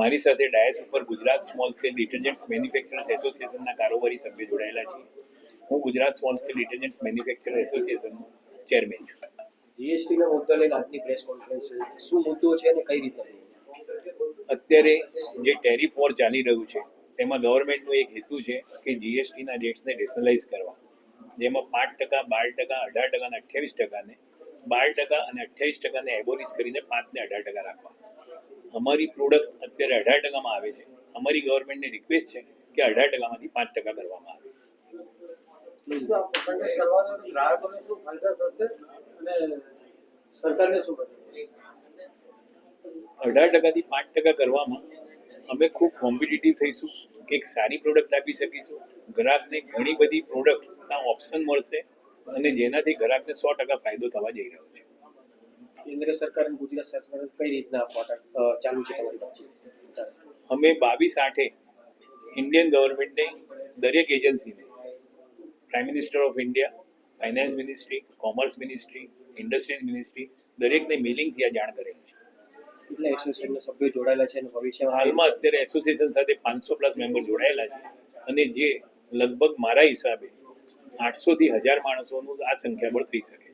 મારી સાથે ડાયસ ઉપર Gujarat small scale detergents manufacturers એસોસિએશનના કારોબારી સભ્ય જોડાયેલા છે. હું Gujarat small scale detergents manufacturer એસોસિએશનનો chairman છું. જીએસટી ના મુદ્દા લઈને આજની પ્રેસ કોન્ફરન્સ શું મુદ્દો છે અને કઈ રીતે અત્યારે જે ટેરિફ વોર ચાલી રહ્યું છે તેમાં ગવર્મેન્ટનો એક હેતુ છે કે જીએસટીના રેટ્સને રેશનલાઇઝ કરવા. જેમાં પાંચ ટકા બાર ટકા અઢાર ટકા અને અઠ્યાવીસ ટકાને બાર ટકા અને અઠ્યાવીસ ટકાને એબોલિશ કરીને પાંચ ને અઢાર ટકા રાખવા. અમારી પ્રોડક્ટ અત્યારે અઢાર ટકામાં આવે છે. અમારી ગવર્મેન્ટને રિક્વેસ્ટ છે કે અઢાર ટકામાંથી પાંચ ટકા કરવામાં આવે. અઢાર ટકાથી પાંચ ટકા કરવામાં અમે ખૂબ કોમ્પિટિટિવ થઈશું એક સારી પ્રોડક્ટ આપી શકીશું. ગ્રાહકને ઘણી બધી પ્રોડક્ટ્સના ઓપ્શન મળશે અને જેનાથી ગ્રાહકને સો ટકા ફાયદો થવા જઈ રહ્યો છે. કેન્દ્ર સરકાર અને ગુજરાત સરકાર કઈ રીતના ચાલુ છે તમારી પાસે? અમે બાવીસ આઠે ઇન્ડિયન ગવર્મેન્ટને દરેક એજન્સીને prime minister of India finance ministry commerce ministry industries ministry દરેકને મિલિંગથી આ જાણ કરેલી છે. કેટલા એસોસિએશનના સભ્યો જોડાયેલા છે અને ભવિષ્યમાં હાલમાં અત્યારે એસોસિએશન સાથે પાંચસો પ્લસ મેમ્બર જોડાયેલા છે. અને જે લગભગ મારા હિસાબે આઠસો થી હજાર માણસોનું આ સંખ્યાબળ થઈ શકે